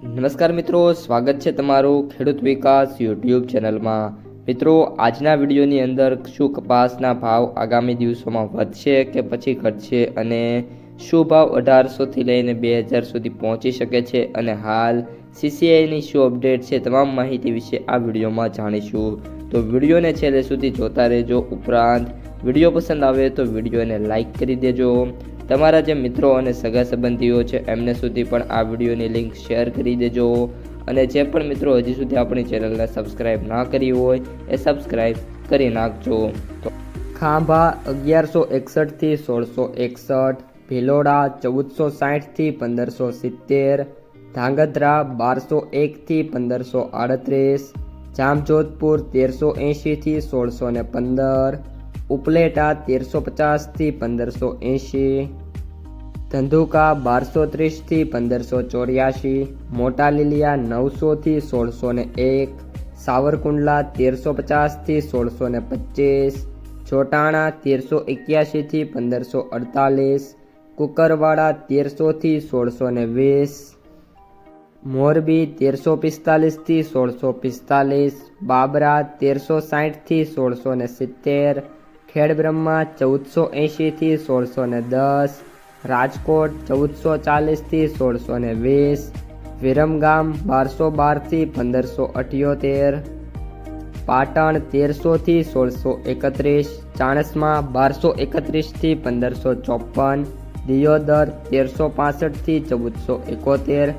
નમસ્કાર મિત્રો, સ્વાગત છે તમારું ખેડૂત વિકાસ યુટ્યુબ ચેનલમાં. મિત્રો, આજના વિડીયોની અંદર શું કપાસના ભાવ આગામી દિવસોમાં વધશે કે પછી ઘટશે અને શું ભાવ અઢારસોથી લઈને બે હજાર સુધી પહોંચી શકે છે અને હાલ સીસીઆઈની શું અપડેટ છે તમામ માહિતી વિશે આ વિડીયોમાં જાણીશું. તો વિડીયોને છેલ્લે સુધી જોતા રહેજો. ઉપરાંત વીડિયો પસંદ આવે તો વિડીયોને લાઇક કરી દેજો. તમારા જે મિત્રો અને સગા સંબંધીઓ છે, એમને સુધી પણ આ વિડીયોની લિંક શેર કરી દેજો. અને જે પણ મિત્રો હજી સુધી આપણી ચેનલને સબસ્ક્રાઇબ ના કરી હોય, એ સબસ્ક્રાઇબ કરી નાખજો. તો ખાંભા અગિયારસો એકસઠથી સોળસો એકસઠ, ભિલોડા ચૌદસો સાઠથી પંદરસો સિત્તેર, ધાંગધ્રા બારસો એકથી પંદરસો આડત્રીસ, જામજોધપુર તેરસો એંશીથી સોળસો ને પંદર, ઉપલેટા તેરસો પચાસથી પંદરસો એંશી ધંધુકા બારસો ત્રીસથી પંદરસો ચોર્યાસી મોટા લીલિયા નવસોથી સોળસો ને એક, સાવરકુંડલા તેરસો પચાસથી સોળસો ને પચીસ ચોટાણા તેરસો એક્યાસીથી પંદરસો અડતાલીસ, કુકરવાડા તેરસોથી સોળસો ને વીસ, મોરબી તેરસો પિસ્તાલીસથી સોળસો પિસ્તાલીસ, બાબરા તેરસો સાઠથી સોળસો ને સિત્તેર, ખેડબ્રહ્મા ચૌદસો એંશીથી સોળસો ને દસ રાજકોટ ચૌદસો ચાલીસથી સોળસો ને વીસ, વિરમગામ બારસો બારથી પંદરસો અઠ્યોતેર, પાટણ તેરસોથી સોળસો એકત્રીસ, ચાણસમાં બારસો એકત્રીસથી પંદરસો ચોપન દિયોદર તેરસો પાસઠથી ચૌદસો એકોતેર,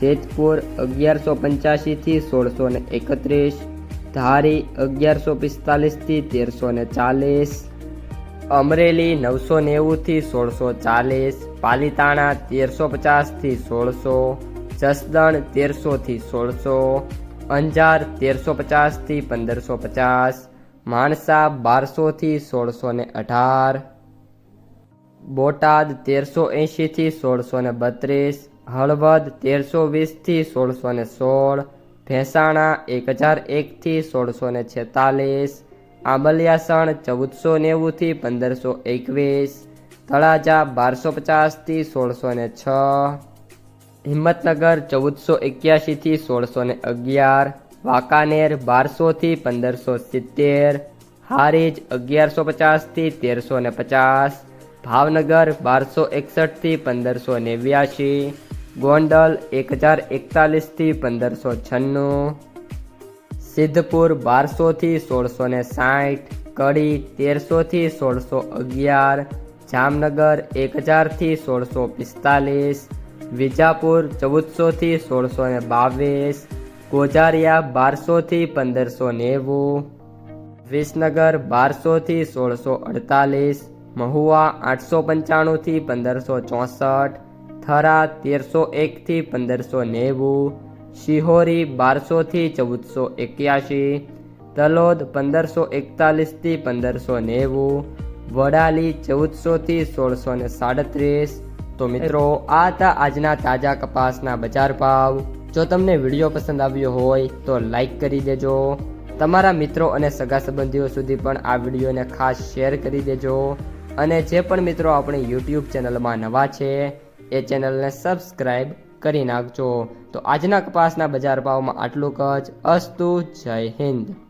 જેતપુર અગિયારસો પંચ્યાસીથી સોળસો ને એકત્રીસ, ધારી અગિયારસો પિસ્તાલીસથી તેરસો ને ચાલીસ અમરેલી નવસો નેવુંથી સોળસો ચાલીસ, પાલીતાણા તેરસો પચાસથી સોળસો, જસદણ તેરસોથી સોળસો, અંજાર તેરસો પચાસથી પંદરસો પચાસ, માણસા બારસોથી સોળસો ને અઢાર, બોટાદ તેરસો એંશીથી સોળસો ને બત્રીસ, હળવદ તેરસો વીસથી સોળસો ને સોળ, ભેંસાણા એક હજાર એકથી સોળસો ને છેતાલીસ આંબલિયાસણ ચૌદસો નેવુંથી પંદરસો એકવીસ, તળાજા બારસો પચાસથી સોળસો ને છ, હિંમતનગર ચૌદસો એક્યાસીથી સોળસો ને અગિયાર, વાંકાનેર બારસોથી પંદરસો સિત્તેર, હારીજ અગિયારસો પચાસથી તેરસો ને પચાસ, ભાવનગર બારસો એકસઠથી પંદરસો નેવ્યાશી, ગોંડલ એક હજાર એકતાલીસથી પંદરસો છન્નું સિદ્ધપુર બારસોથી સોળસો ને સાઠ, કડી તેરસોથી સોળસો અગિયાર, જામનગર એક હજારથી સોળસો પિસ્તાલીસ, વિજાપુર ચૌદસોથી સોળસો ને બાવીસ ગોજારિયા બારસોથી પંદરસો નેવું, વિસનગર બારસોથી સોળસો અડતાલીસ, મહુવા આઠસો પંચાણુંથી પંદરસો ચોસઠ, થરા તેરસો એકથી પંદરસો નેવું શિહોરી બારસોથી ચૌદસો એક્યાસી તલોદ પંદરસો એકતાલીસથી પંદરસો નેવું, વડાલી ચૌદસોથી સોળસો ને સાડત્રીસ. તો મિત્રો, આ હતા આજના તાજા કપાસના બજાર ભાવ. જો તમને વીડિયો પસંદ આવ્યો હોય, તો લાઈક કરી દેજો. તમારા મિત્રો અને સગા સંબંધીઓ સુધી પણ આ વિડીયોને ખાસ શેર કરી દેજો. અને જે પણ મિત્રો આપણી યુટ્યુબ ચેનલમાં નવા છે, એ ચેનલને સબસ્ક્રાઈબ કરી નાખજો. તો આજના કપાસના બજાર ભાવમાં આટલું કચ્છ અસ્તુ જય હિન્દ.